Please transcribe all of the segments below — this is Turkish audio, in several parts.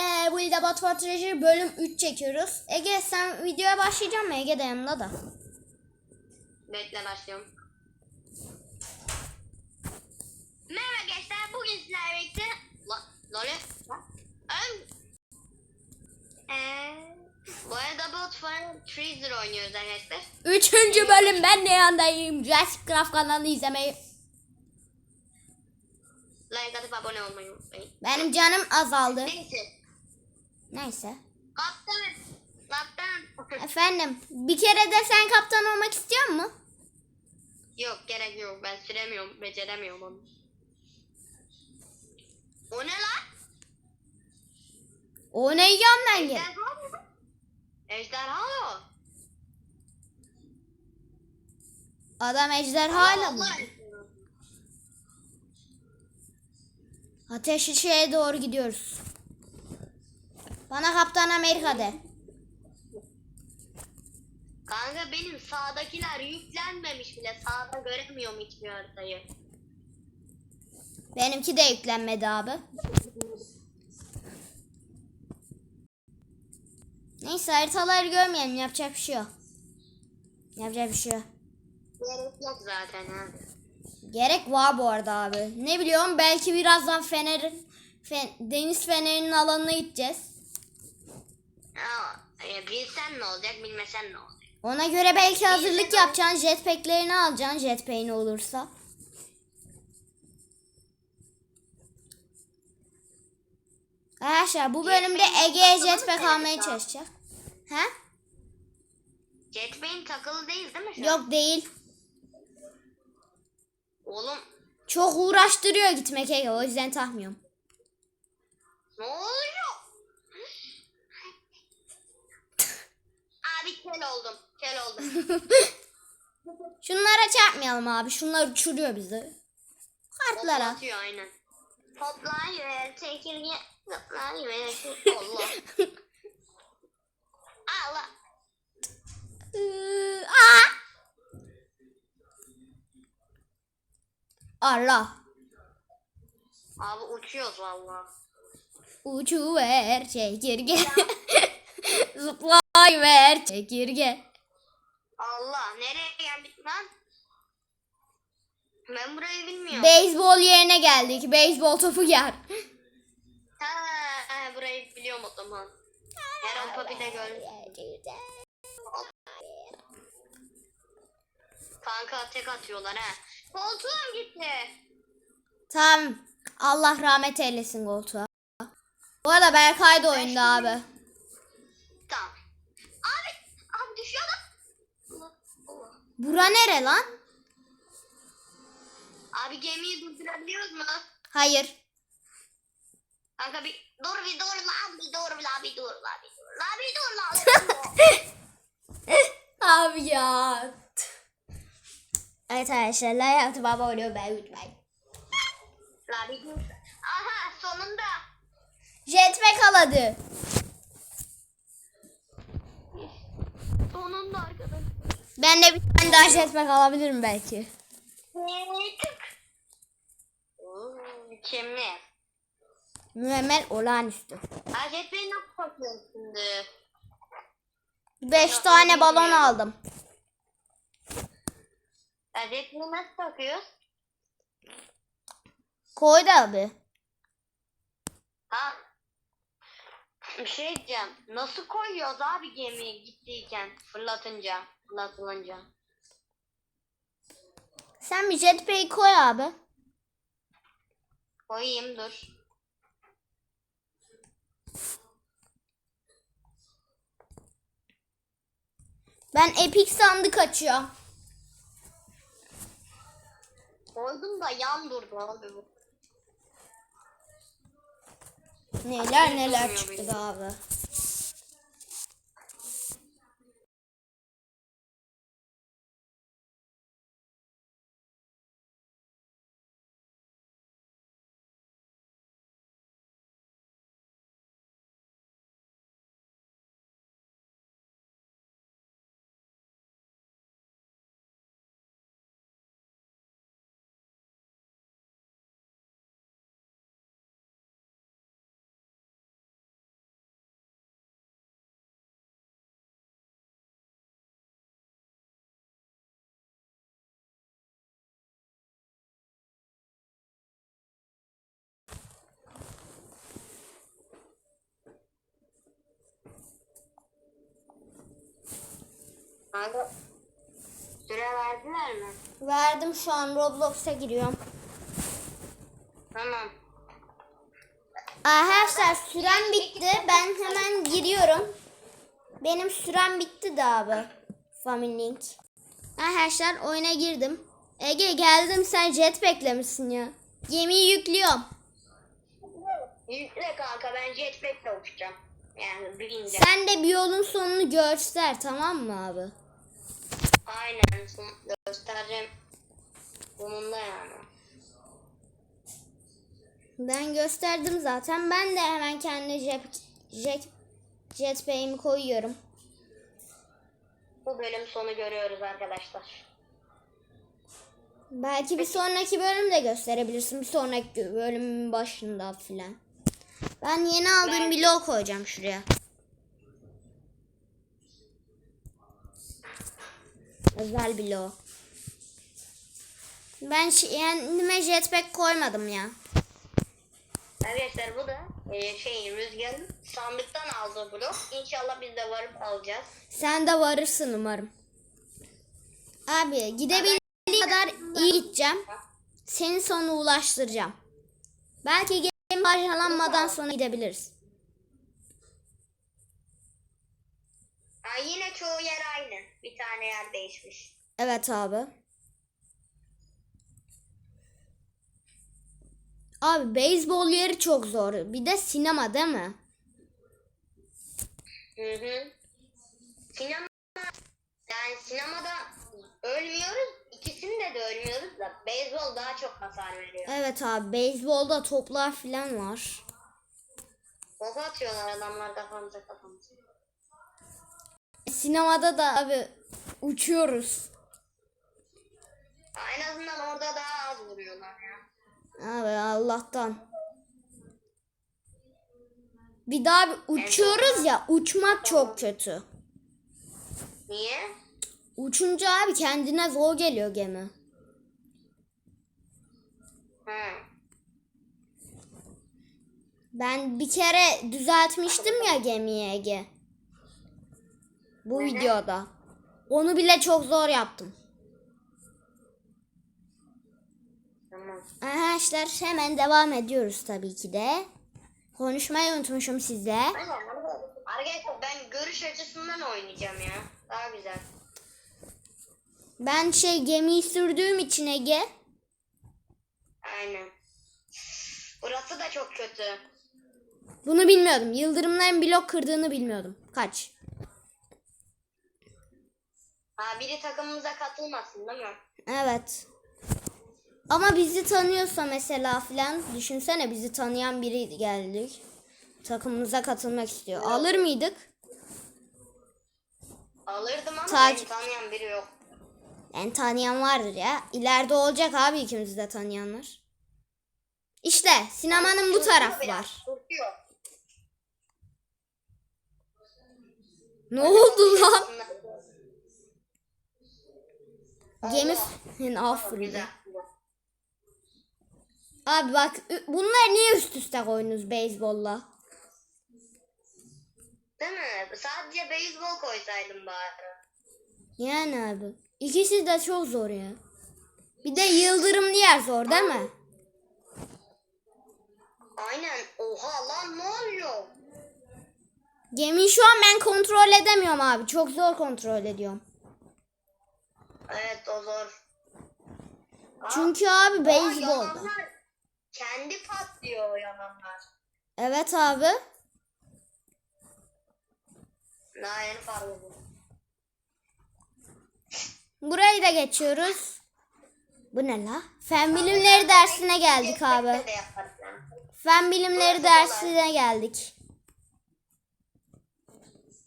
de Wilda Bot for Treasure bölüm 3 çekiyoruz. Ege sen videoya başlayacak mı? Ege de yanımda da. Bekle başlıyorum. Merhaba gençler. Bugün sizlerle birlikte... La, lole. Ön... Eee... Bu arada Bot for Treasure oynuyoruz arkadaşlar. Üçüncü bölüm ben de yandayım. Jurassic Craft kanalını izlemeyi. Like atıp abone olmayı unutmayın. Benim canım azaldı. Neyse. Neyse. Kaptan. Kaptan. Efendim bir kere de sen kaptan olmak istiyor musun? yok gerek yok. Ben süremiyorum. Beceremiyorum onu. O ne lan? O ne yandan gel. Ejderha mı? Ejderha. Adam ejderhayla mı? Ateşli şeye doğru gidiyoruz. Bana Kaptan Amerika de. Kanka benim sağdakiler yüklenmemiş bile. Sağda göremiyorum hiçbir haritayı. Benimki de yüklenmedi abi. Neyse haritaları görmeyelim. Yapacak bir şey yok. Yapacak bir şey yok. Gerek yok zaten abi. Gerek var bu arada abi. Ne biliyorum belki birazdan Fener'in Fen- deniz fenerinin alanına gideceğiz. Aa, e, bilsen ne olacak bilmesen ne olacak. Ona göre belki hazırlık yapacaksın. Jetpack'lerini alacaksın jetpack'in olursa. Arkadaşlar bu bölümde Ege'ye jetpack almaya çalışacak. He? Jetpack'in takılı değil değil mi şu an? Yok değil. Oğlum Çok uğraştırıyor gitmek Ege. O yüzden takmıyorum. ne oluyor? Abi kel oldum. Kel oldum. Şunlara çarpmayalım abi. Şunlar uçuruyor bizi. Kartlara. Atıyor aynen. Toplayıver çekirge. Toplayıver çekirge. Allah. Allah. Iıı, aa! Allah. Abi uçuyoruz valla. Uçuver çekirge. Zıplayıver çekirge. Allah nereye geldik lan? Ben burayı bilmiyorum. Beyzbol yerine geldik. Beyzbol topu yer. ha, burayı biliyorum o zaman. Aaron Papi de görmüş. Kanka tek atıyorlar ha. Koltuğum gitti. Tamam. Allah rahmet eylesin koltuğa. Bu arada Berkay da oyunda abi. Tamam. Abi, abi düşüyor lan. Allah, Allah. Bura nere lan? Abi gemiyi durdurabiliyoruz mu? Hayır. Kanka bir dur bir dur lan bir dur lan bir dur lan bir dur lan bir dur lan. Abi ya. Evet arkadaşlar. Like atıp abone olmayı unutmayın. lan bir dur. Aha sonunda. Jetpack aladı. Sonunda arkadaşlar. Ben de bir tane daha jetpack alabilirim belki. Mükemmel. Mükemmel olağanüstü. Acet Bey nasıl bakıyorsun şimdi? 5 tane balon aldım. Acet Bey nasıl bakıyoruz? Koy da abi. Ha? Bir şey diyeceğim. Nasıl koyuyoruz abi gemiye gittiyken fırlatınca, fırlatılınca? Sen bir jetpack'i koy abi. Koyayım dur. Ben epic sandık açıyorum. Koydum da yan durdu abi bu. Neler neler çıktı abi. Kanka süre verdiler mi? Verdim şu an Roblox'a giriyorum. Tamam. Arkadaşlar sürem bitti. Ben hemen giriyorum. Benim sürem bitti de abi. Family Link. Arkadaşlar oyuna girdim. Ege geldim sen jetpack'le misin ya? Gemiyi yüklüyorum. Yükle kanka ben jetpack'le uçacağım. Yani bilince. Sen de bir yolun sonunu göster tamam mı abi? Aynen göstereceğim. Bununla yani. Ben gösterdim zaten. Ben de hemen kendi jet, jet, jetpack'imi koyuyorum. Bu bölüm sonu görüyoruz arkadaşlar. Belki bir sonraki bölümde gösterebilirsin. Bir sonraki bölümün başında filan. Ben yeni aldığım bloğu koyacağım şuraya. Özel bloğu. Ben şi- kendime jetpack koymadım ya. Arkadaşlar bu da e, şey Rüzgar'ın sandıktan aldığı blok. İnşallah biz de varıp alacağız. Sen de varırsın umarım. Abi gidebildiğim kadar iyi gideceğim. Seni sonra ulaştıracağım. Belki gemi parçalanmadan sonra gidebiliriz. Ha, yine çoğu yer aynı. Bir tane yer değişmiş. Evet abi. Abi beyzbol yeri çok zor. Bir de sinema değil mi? Hı hı. Sinema yani sinemada ölmüyoruz. İkisinde de ölmüyoruz da beyzbol daha çok hasar veriyor. Evet abi beyzbolda toplar falan var. Boka atıyorlar adamlar kafamıza kafamıza. Sinemada da abi uçuyoruz. En azından orada daha az vuruyorlar ya. Abi Allah'tan. Bir daha bir uçuyoruz ya uçmak çok kötü. Niye? Uçunca abi kendine zor geliyor gemi. Ben bir kere düzeltmiştim ya gemiyi Ege. Bu videoda. Onu bile çok zor yaptım. Tamam. Arkadaşlar hemen devam ediyoruz tabii ki de. Konuşmayı unutmuşum size. Arkadaşlar ben görüş açısından oynayacağım ya. Daha güzel. Ben şey gemiyi sürdüğüm için Ege. Aynen. Burası da çok kötü. Bunu bilmiyordum. Yıldırımların blok kırdığını bilmiyordum. Kaç. Ha biri takımımıza katılmasın değil mi? Evet. Ama bizi tanıyorsa mesela filan düşünsene bizi tanıyan biri geldik. Takımımıza katılmak istiyor. Alır mıydık? Alırdım ama Takip- tanıyan biri yok. Yani tanıyan vardır ya. İleride olacak abi ikimizi de tanıyanlar. İşte sinemanın bu tarafı var. Ne oldu lan? Gemi aferin. güzel. Abi bak bunlar niye üst üste koyunuz beyzbolla? Değil mi? Sadece beyzbol koysaydım bari. Yani abi. İkisi de çok zor ya. Bir de yıldırımlı yer zor değil mi? Aynen. Oha lan ne oluyor? Gemiyi şu an ben kontrol edemiyorum abi. Çok zor kontrol ediyorum. Evet o zor. Aa, Çünkü abi beyzbolda. Kendi patlıyor o yalanlar. Evet abi. Daha yeni ediyorum. Burayı da geçiyoruz. Bu ne la? Fen bilimleri dersine geldik abi. Fen bilimleri dersine geldik.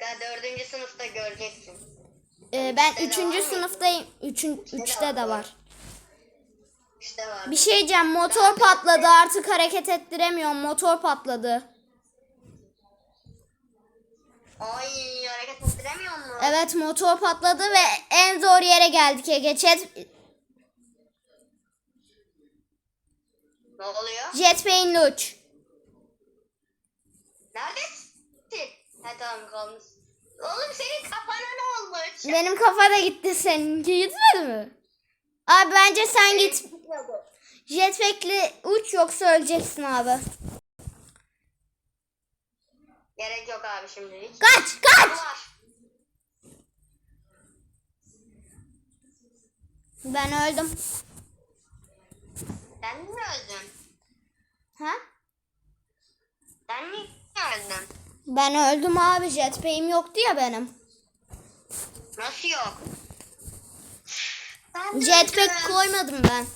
Ya dördüncü sınıfta göreceksin. Ee, ben üçüncü sınıftayım. Üçün, üçte de var. Bir şey diyeceğim. Motor patladı. Artık hareket ettiremiyorum. Motor patladı. Ay hareket ettiremiyor mu? Evet motor patladı ve en zor yere geldik Ege. Jet, Ne oluyor? jetpack'inle uç. Neredesin? Ha tamam kalmış. Oğlum senin kafana ne olmuş? Benim kafa da gitti seninki gitmedi mi? Abi bence sen git. Jetpack'li uç yoksa öleceksin abi. Gerek yok abi şimdilik. Kaç kaç. Var. Ben öldüm. Sen mi öldün? Ha? Sen mi öldün? Ben öldüm abi jetpack'im yoktu ya benim. Nasıl yok? Ben Jetpack öldüm. koymadım ben.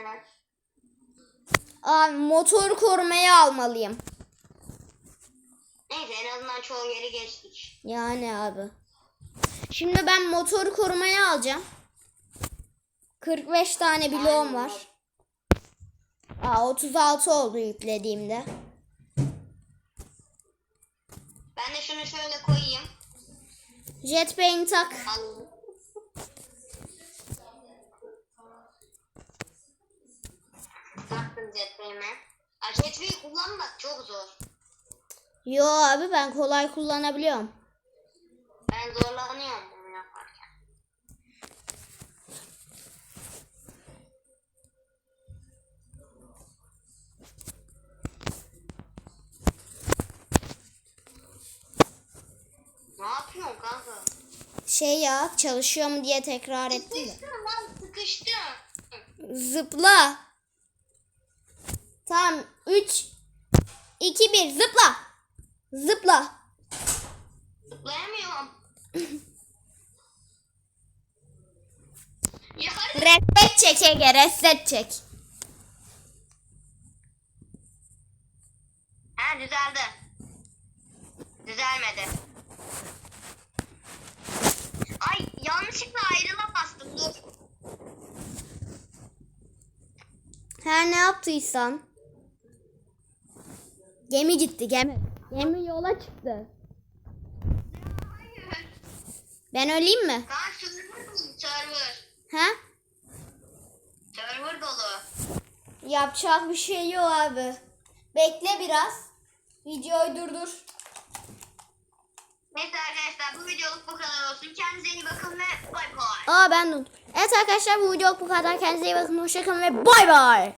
Evet. Abi motor korumaya almalıyım. Neyse en azından çoğu yeri geçtik. Yani abi. Şimdi ben motor korumaya alacağım. 45 tane bloğum var. Aa 36 oldu yüklediğimde. Ben de şunu şöyle koyayım. Jetpack'ini tak. Taktım jetpack'ime. Jetpack'i kullanmak çok zor. Yo abi ben kolay kullanabiliyorum. Ben zorlanıyorum Şey ya çalışıyor mu diye tekrar ettim. Sıkıştım lan sıkıştım. Zıpla. Tamam 3 2 1 zıpla. Zıpla. Zıplayamıyorum. ya Reset çek Ege reset çek. Ha düzeldi. Düzelmedi. Ay yanlışlıkla ayrıla bastım dur. Her ne yaptıysan. Gemi gitti gemi. Gemi yola çıktı. Hayır. Ben öleyim mi? Kaan server dolu server. Ha? Server dolu. Yapacak bir şey yok abi. Bekle biraz. Videoyu durdur. Neyse arkadaşlar bu videoluk bu kadar olsun. Kendinize iyi bakın ve bay bay. Aa ben de. Evet arkadaşlar bu video bu kadar. Kendinize iyi bakın. Hoşçakalın ve bay bay.